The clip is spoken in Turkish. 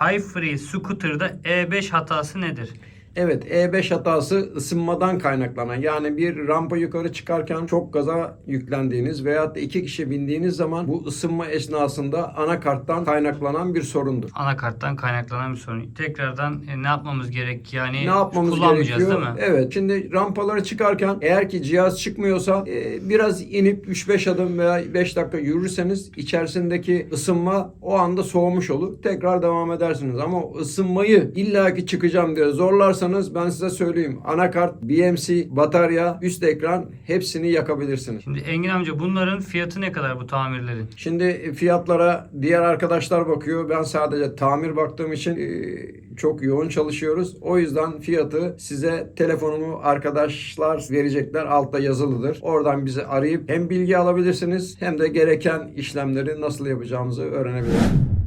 High Free Scooter'da E5 hatası nedir? Evet E5 hatası ısınmadan kaynaklanan yani bir rampa yukarı çıkarken çok gaza yüklendiğiniz veyahut da iki kişi bindiğiniz zaman bu ısınma esnasında anakarttan kaynaklanan bir sorundur. Anakarttan kaynaklanan bir sorun. Tekrardan e, ne yapmamız gerek? Yani ne yapmamız kullanmayacağız gerekiyor? değil mi? Evet. Şimdi rampaları çıkarken eğer ki cihaz çıkmıyorsa e, biraz inip 3-5 adım veya 5 dakika yürürseniz içerisindeki ısınma o anda soğumuş olur. Tekrar devam edersiniz. Ama ısınmayı illaki çıkacağım diye zorlarsanız ben size söyleyeyim. Anakart, BMC, batarya, üst ekran hepsini yakabilirsiniz. Şimdi Engin amca bunların fiyatı ne kadar bu tamirlerin? Şimdi fiyatlara diğer arkadaşlar bakıyor. Ben sadece tamir baktığım için e, çok yoğun çalışıyoruz. O yüzden fiyatı size telefonumu arkadaşlar verecekler. Altta yazılıdır. Oradan bizi arayıp hem bilgi alabilirsiniz hem de gereken işlemleri nasıl yapacağımızı öğrenebilirsiniz.